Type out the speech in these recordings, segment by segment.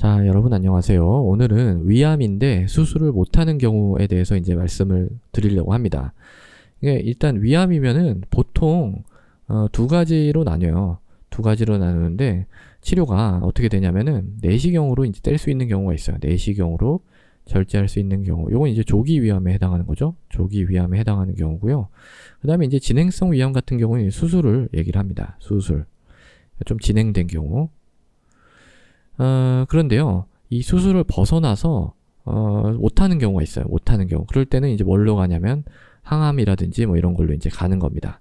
자, 여러분 안녕하세요. 오늘은 위암인데 수술을 못하는 경우에 대해서 이제 말씀을 드리려고 합니다. 이게 일단 위암이면은 보통 어, 두 가지로 나뉘어요. 두 가지로 나누는데 치료가 어떻게 되냐면은 내시경으로 이제 뗄 수 있는 경우가 있어요. 내시경으로 절제할 수 있는 경우. 요건 이제 조기 위암에 해당하는 거죠. 조기 위암에 해당하는 경우고요. 그다음에 이제 진행성 위암 같은 경우는 수술을 얘기를 합니다. 수술. 좀 진행된 경우. 어, 그런데요, 이 수술을 벗어나서 어, 못하는 경우가 있어요. 못하는 경우. 그럴 때는 이제 뭘로 가냐면 항암이라든지 뭐 이런 걸로 이제 가는 겁니다.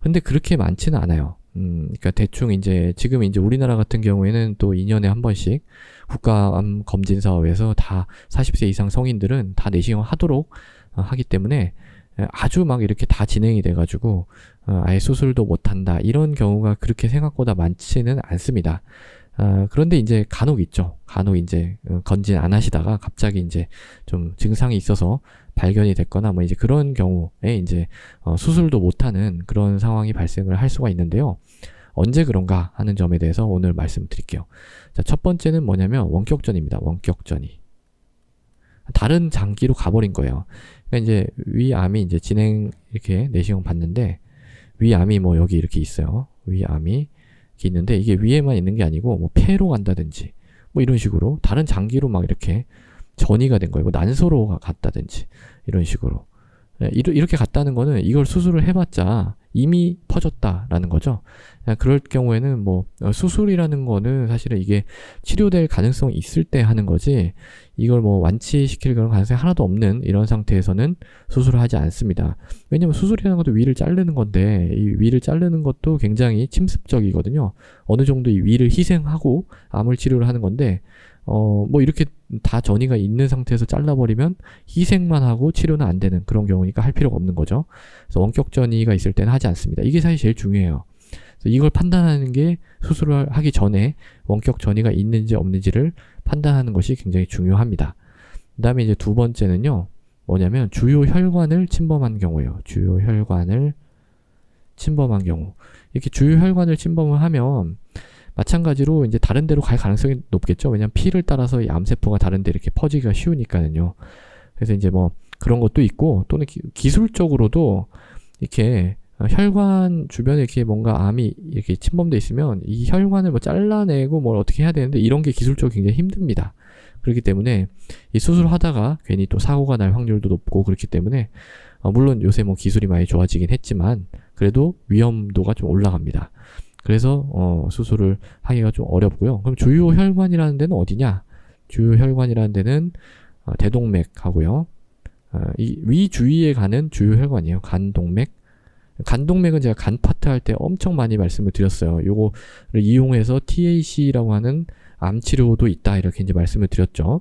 근데 그렇게 많지는 않아요. 음, 그러니까 대충 이제 지금 이제 우리나라 같은 경우에는 또 2년에 한 번씩 국가암 검진 사업에서 다 40세 이상 성인들은 다 내시경 하도록 어, 하기 때문에 아주 막 이렇게 다 진행이 돼가지고 어, 아예 수술도 못한다 이런 경우가 그렇게 생각보다 많지는 않습니다. 아, 그런데 이제 간혹 있죠. 간혹 이제 어, 건진 안 하시다가 갑자기 이제 좀 증상이 있어서 발견이 됐거나 뭐 이제 그런 경우에 이제 어, 수술도 못하는 그런 상황이 발생을 할 수가 있는데요. 언제 그런가 하는 점에 대해서 오늘 말씀드릴게요. 자, 첫 번째는 뭐냐면 원격전입니다. 원격전이. 다른 장기로 가버린 거예요. 그러니까 이제 위암이 이제 진행 이렇게 내시경 봤는데 위암이 뭐 여기 이렇게 있어요. 위암이 있는데 이게 위에만 있는 게 아니고 뭐 폐로 간다든지 뭐 이런 식으로 다른 장기로 막 이렇게 전이가 된 거예요. 뭐 난소로 갔다든지 이런 식으로 예, 이렇게 갔다는 거는 이걸 수술을 해봤자 이미 퍼졌다라는 거죠. 그럴 경우에는 뭐 어, 수술이라는 거는 사실은 이게 치료될 가능성이 있을 때 하는 거지 이걸 뭐 완치시킬 그런 가능성이 하나도 없는 이런 상태에서는 수술을 하지 않습니다. 왜냐면 수술이라는 것도 위를 자르는 건데 이 위를 자르는 것도 굉장히 침습적이거든요. 어느 정도 이 위를 희생하고 암을 치료를 하는 건데 어, 뭐 이렇게 다 전이가 있는 상태에서 잘라버리면 희생만 하고 치료는 안 되는 그런 경우니까 할 필요가 없는 거죠. 그래서 원격 전이가 있을 때는 하지 않습니다. 이게 사실 제일 중요해요. 이걸 판단하는 게 수술을 하기 전에 원격 전이가 있는지 없는지를 판단하는 것이 굉장히 중요합니다. 그 다음에 이제 두 번째는요, 뭐냐면 주요 혈관을 침범한 경우예요. 주요 혈관을 침범한 경우. 이렇게 주요 혈관을 침범을 하면 마찬가지로 이제 다른 데로 갈 가능성이 높겠죠. 왜냐하면 피를 따라서 이 암세포가 다른 데 이렇게 퍼지기가 쉬우니까는요. 그래서 이제 뭐 그런 것도 있고 또는 기, 술적으로도 이렇게 혈관 주변에 이렇게 뭔가 암이 이렇게 침범돼 있으면 이 혈관을 뭐 잘라내고 뭘 어떻게 해야 되는데 이런 게 기술적으로 굉장히 힘듭니다. 그렇기 때문에 이 수술을 하다가 괜히 또 사고가 날 확률도 높고 그렇기 때문에 어 물론 요새 뭐 기술이 많이 좋아지긴 했지만 그래도 위험도가 좀 올라갑니다. 그래서 어, 수술을 하기가 좀 어렵고요. 그럼 주요 혈관이라는 데는 어디냐? 주요 혈관이라는 데는 어, 대동맥하고요. 어, 이위 주위에 가는 주요 혈관이에요. 간동맥. 간동맥은 제가 간 파트 할 때 엄청 많이 말씀을 드렸어요. 요거를 이용해서 TAC라고 하는 암 치료도 있다 이렇게 이제 말씀을 드렸죠.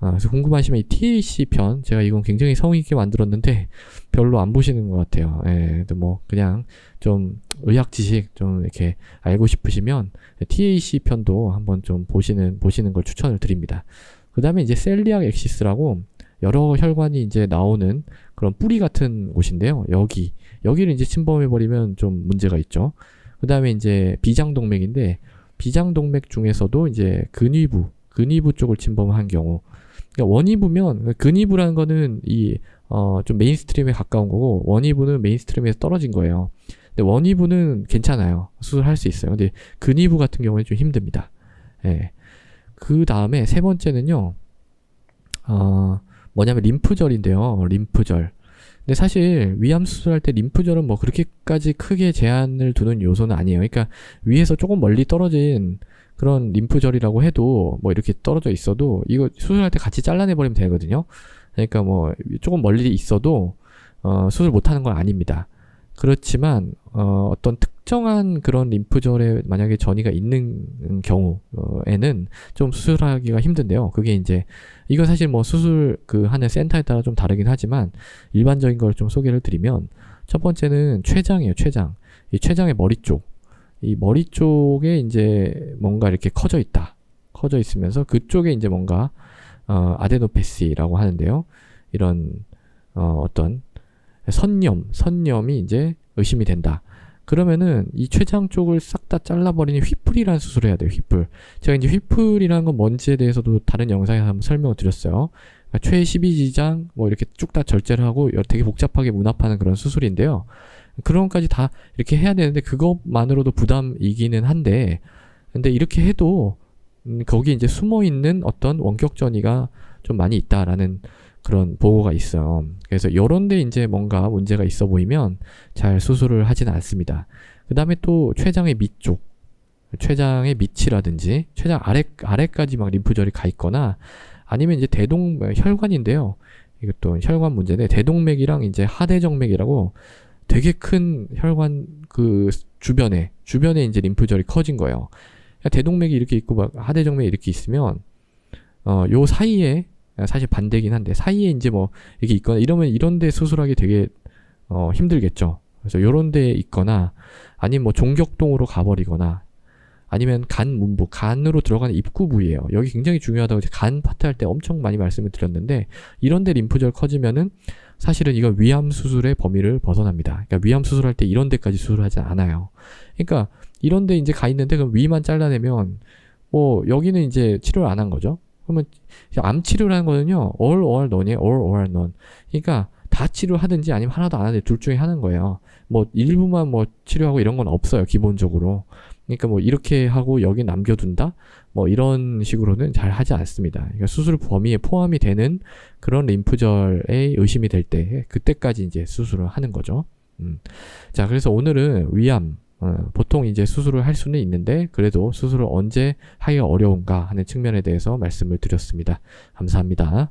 아, 그래서 궁금하시면 이 TAC 편 제가 이건 굉장히 성의 있게 만들었는데 별로 안 보시는 것 같아요. 예, 뭐 그냥 좀 의학 지식 좀 이렇게 알고 싶으시면 TAC 편도 한번 좀 보시는 보시는 걸 추천을 드립니다. 그 다음에 이제 셀리악 엑시스라고 여러 혈관이 이제 나오는 그런 뿌리 같은 곳인데요. 여기 여기를 이제 침범해 버리면 좀 문제가 있죠. 그 다음에 이제 비장 동맥인데 비장 동맥 중에서도 이제 근위부 근위부 쪽을 침범한 경우 그러니까 원위부면 근위부라는 거는 이 어, 좀 메인스트림에 가까운 거고 원위부는 메인스트림에서 떨어진 거예요. 근데 원위부는 괜찮아요. 수술할 수 있어요. 근데 근위부 같은 경우는 좀 힘듭니다. 예. 그 다음에 세 번째는요. 어, 뭐냐면 림프절인데요. 림프절. 근데 사실 위암 수술할 때 림프절은 뭐 그렇게까지 크게 제한을 두는 요소는 아니에요. 그러니까 위에서 조금 멀리 떨어진 그런 림프절이라고 해도 뭐 이렇게 떨어져 있어도 이거 수술할 때 같이 잘라내 버리면 되거든요. 그러니까 뭐 조금 멀리 있어도 어, 수술 못 하는 건 아닙니다. 그렇지만 어, 어떤 특정한 그런 림프절에 만약에 전이가 있는 경우에는 좀 수술하기가 힘든데요. 그게 이제 이거 사실 뭐 수술 그 하는 센터에 따라 좀 다르긴 하지만 일반적인 걸 좀 소개를 드리면 첫 번째는 췌장이에요. 췌장. 이 췌장의 머리 쪽 이 머리 쪽에 이제 뭔가 이렇게 커져 있다. 커져 있으면서 그쪽에 이제 뭔가 어, 아데노페시라고 하는데요. 이런 어, 어떤 선염, 선염이 이제 의심이 된다. 그러면은 이 췌장 쪽을 싹 다 잘라버리는 휘플이라는 수술을 해야 돼요. 휘플. 제가 이제 휘플이라는 건 뭔지에 대해서도 다른 영상에 한번 설명을 드렸어요. 그러니까 최 12지장 뭐 이렇게 쭉 다 절제를 하고 되게 복잡하게 문합하는 그런 수술인데요. 그런 것까지 다 이렇게 해야 되는데 그것만으로도 부담이기는 한데 근데 이렇게 해도 음, 거기 이제 숨어 있는 어떤 원격 전이가 좀 많이 있다라는 그런 보고가 있어요. 그래서 요런데 이제 뭔가 문제가 있어 보이면 잘 수술을 하지는 않습니다. 그 다음에 또 췌장의 밑쪽, 췌장의 밑이라든지 췌장 아래 아래까지 막 림프절이 가 있거나 아니면 이제 대동 혈관인데요. 이것도 혈관 문제인데 대동맥이랑 이제 하대정맥이라고 되게 큰 혈관 그 주변에 주변에 이제 림프절이 커진 거예요. 그러니까 대동맥이 이렇게 있고 막 하대정맥이 이렇게 있으면 어 요 사이에 사실 반대긴 한데 사이에 이제 뭐 이게 있거나 이러면 이런 데 수술하기 되게 어 힘들겠죠. 그래서 요런 데 있거나 아니면 뭐 종격동으로 가버리거나 아니면 간 문부, 간으로 들어가는 입구 부위예요. 여기 굉장히 중요하다고 이제 간 파트 할 때 엄청 많이 말씀을 드렸는데 이런 데 림프절 커지면은 사실은 이거 위암 수술의 범위를 벗어납니다. 그러니까 위암 수술할 때 이런 데까지 수술하지 않아요. 그러니까 이런 데 이제 가 있는데 그럼 위만 잘라내면 뭐 여기는 이제 치료를 안 한 거죠. 그러면 암 치료라는 거는요, all or none이에요. all or none. 그러니까 다 치료하든지 아니면 하나도 안 하든지 둘 중에 하는 거예요. 뭐 일부만 뭐 치료하고 이런 건 없어요. 기본적으로. 그러니까 뭐 이렇게 하고 여기 남겨둔다? 뭐 이런 식으로는 잘 하지 않습니다. 그러니까 수술 범위에 포함이 되는 그런 림프절에 의심이 될 때 그때까지 이제 수술을 하는 거죠. 음. 자, 그래서 오늘은 위암 어, 보통 이제 수술을 할 수는 있는데 그래도 수술을 언제 하기가 어려운가 하는 측면에 대해서 말씀을 드렸습니다. 감사합니다.